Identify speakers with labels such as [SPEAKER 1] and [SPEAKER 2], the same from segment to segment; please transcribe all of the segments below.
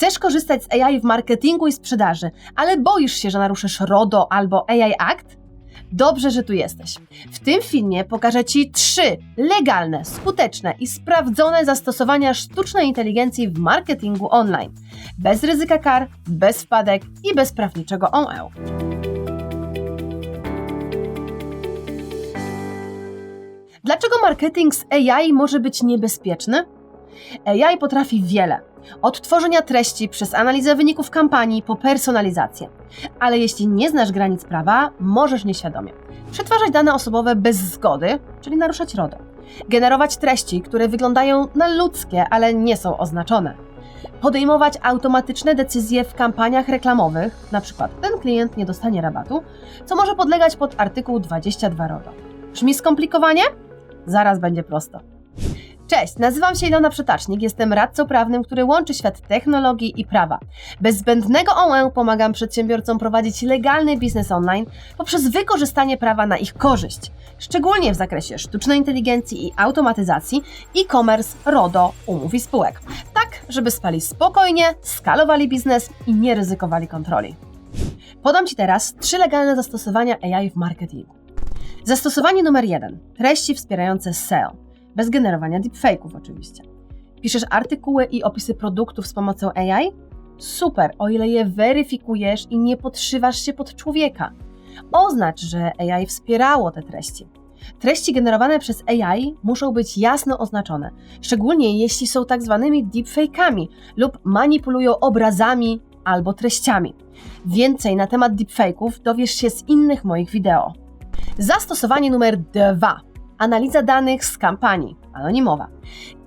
[SPEAKER 1] Chcesz korzystać z AI w marketingu i sprzedaży, ale boisz się, że naruszysz RODO albo AI Act? Dobrze, że tu jesteś. W tym filmie pokażę Ci trzy legalne, skuteczne i sprawdzone zastosowania sztucznej inteligencji w marketingu online. Bez ryzyka kar, bez wpadek i bez prawniczego OE. Dlaczego marketing z AI może być niebezpieczny? AI potrafi wiele. Od tworzenia treści przez analizę wyników kampanii po personalizację. Ale jeśli nie znasz granic prawa, możesz nieświadomie przetwarzać dane osobowe bez zgody, czyli naruszać RODO. Generować treści, które wyglądają na ludzkie, ale nie są oznaczone. Podejmować automatyczne decyzje w kampaniach reklamowych, przykład ten klient nie dostanie rabatu, co może podlegać pod artykuł 22 RODO. Brzmi skomplikowanie? Zaraz będzie prosto. Cześć, nazywam się Ilona Przetacznik, jestem radcą prawnym, który łączy świat technologii i prawa. Bez zbędnego OE pomagam przedsiębiorcom prowadzić legalny biznes online poprzez wykorzystanie prawa na ich korzyść, szczególnie w zakresie sztucznej inteligencji i automatyzacji, e-commerce, RODO, umów i spółek. Tak, żeby spali spokojnie, skalowali biznes i nie ryzykowali kontroli. Podam Ci teraz trzy legalne zastosowania AI w marketingu. Zastosowanie numer jeden: treści wspierające SEO bez generowania deepfake'ów oczywiście. Piszesz artykuły i opisy produktów z pomocą AI? Super, o ile je weryfikujesz i nie podszywasz się pod człowieka. Oznacz, że AI wspierało te treści. Treści generowane przez AI muszą być jasno oznaczone, szczególnie jeśli są tak zwanymi deepfake'ami lub manipulują obrazami albo treściami. Więcej na temat deepfake'ów dowiesz się z innych moich wideo. Zastosowanie numer dwa analiza danych z kampanii, anonimowa.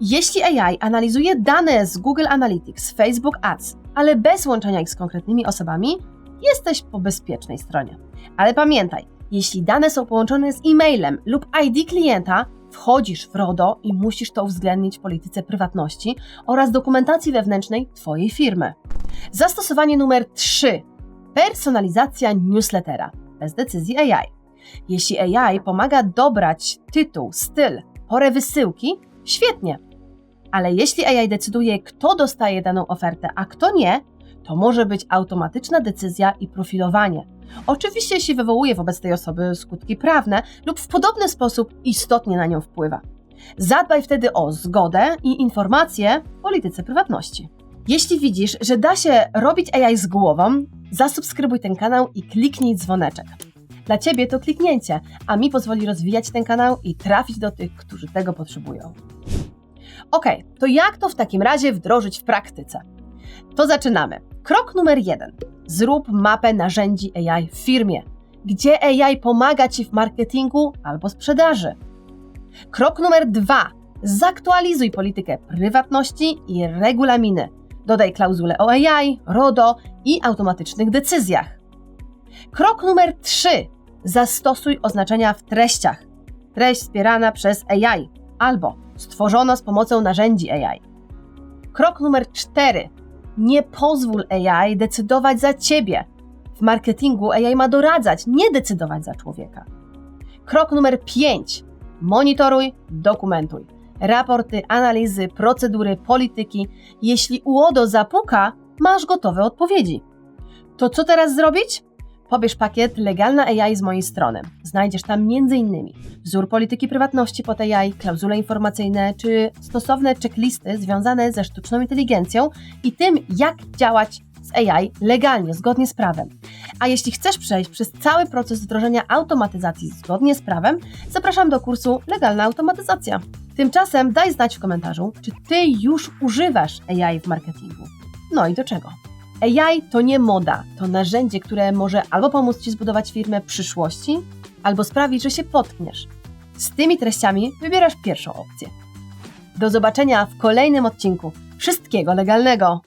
[SPEAKER 1] Jeśli AI analizuje dane z Google Analytics, Facebook Ads, ale bez łączenia ich z konkretnymi osobami, jesteś po bezpiecznej stronie. Ale pamiętaj, jeśli dane są połączone z e-mailem lub ID klienta, wchodzisz w RODO i musisz to uwzględnić w polityce prywatności oraz dokumentacji wewnętrznej Twojej firmy. Zastosowanie numer 3. Personalizacja newslettera bez decyzji AI. Jeśli AI pomaga dobrać tytuł, styl, porę wysyłki, świetnie. Ale jeśli AI decyduje, kto dostaje daną ofertę, a kto nie, to może być automatyczna decyzja i profilowanie. Oczywiście, jeśli wywołuje wobec tej osoby skutki prawne lub w podobny sposób istotnie na nią wpływa. Zadbaj wtedy o zgodę i informacje w polityce prywatności. Jeśli widzisz, że da się robić AI z głową, zasubskrybuj ten kanał i kliknij dzwoneczek. Dla Ciebie to kliknięcie, a mi pozwoli rozwijać ten kanał i trafić do tych, którzy tego potrzebują. Ok, to jak to w takim razie wdrożyć w praktyce? To zaczynamy. Krok numer jeden. Zrób mapę narzędzi AI w firmie, gdzie AI pomaga Ci w marketingu albo sprzedaży. Krok numer dwa. Zaktualizuj politykę prywatności i regulaminy. Dodaj klauzulę o AI, RODO i automatycznych decyzjach. Krok numer 3. Zastosuj oznaczenia w treściach. Treść wspierana przez AI albo stworzona z pomocą narzędzi AI. Krok numer 4. Nie pozwól AI decydować za ciebie. W marketingu AI ma doradzać, nie decydować za człowieka. Krok numer 5. Monitoruj, dokumentuj. Raporty, analizy, procedury, polityki. Jeśli UODO zapuka, masz gotowe odpowiedzi. To co teraz zrobić? Pobierz pakiet Legalna AI z mojej strony. Znajdziesz tam m.in. wzór polityki prywatności pod AI, klauzule informacyjne czy stosowne checklisty związane ze sztuczną inteligencją i tym, jak działać z AI legalnie, zgodnie z prawem. A jeśli chcesz przejść przez cały proces wdrożenia automatyzacji zgodnie z prawem, zapraszam do kursu Legalna Automatyzacja. Tymczasem daj znać w komentarzu, czy Ty już używasz AI w marketingu. No i do czego? AI to nie moda, to narzędzie, które może albo pomóc Ci zbudować firmę przyszłości, albo sprawić, że się potkniesz. Z tymi treściami wybierasz pierwszą opcję. Do zobaczenia w kolejnym odcinku. Wszystkiego legalnego!